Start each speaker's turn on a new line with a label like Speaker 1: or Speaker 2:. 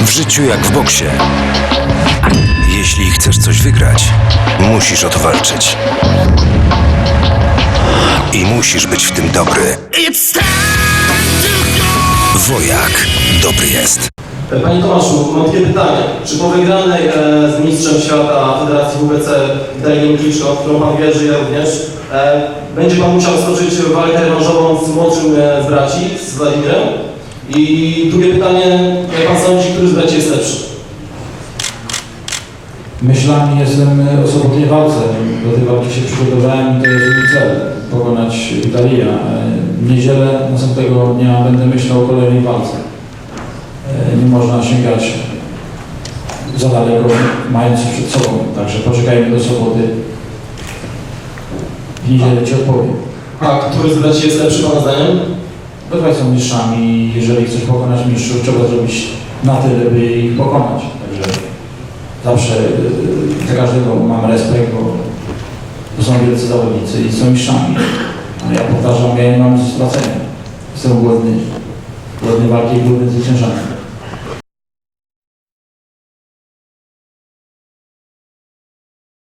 Speaker 1: W życiu jak w boksie. Jeśli chcesz coś wygrać, musisz o to walczyć. I musisz być w tym dobry. Wojak dobry jest.
Speaker 2: Panie Tomaszu, mam takie pytanie. Czy po wygranej e, z Mistrzem Świata Federacji WBC Daniel Kliczko, w którą Pan wierzy, ja również, e, będzie Pan musiał stoczyć walkę rewanżową z młodszym e, z braci, z Wladimirem? I drugie pytanie, jak Pan sądzi, który z braci jest lepszy?
Speaker 3: Myślami jestem osobą w tej walce. Do tej walki się przygotowałem i to jest mój cel. Pokonać Dalia. W niedzielę następnego dnia będę myślał o kolejnej walce. E, Nie można sięgać za daleko, mając przed sobą. Także poczekajmy do soboty. W niedzielę Ci odpowiem.
Speaker 2: A który z braci jest lepszy Pana zdaniem?
Speaker 3: Obydwaj są mistrzami jeżeli chcesz pokonać mistrzów, trzeba zrobić na tyle, by ich pokonać. Także zawsze yy, za każdego mam respekt, bo to są wielcy zawodnicy i są mistrzami. A ja powtarzam, ja nie mam nic do stracenia. Jestem głodny, głodny walki i głodny zwyciężania.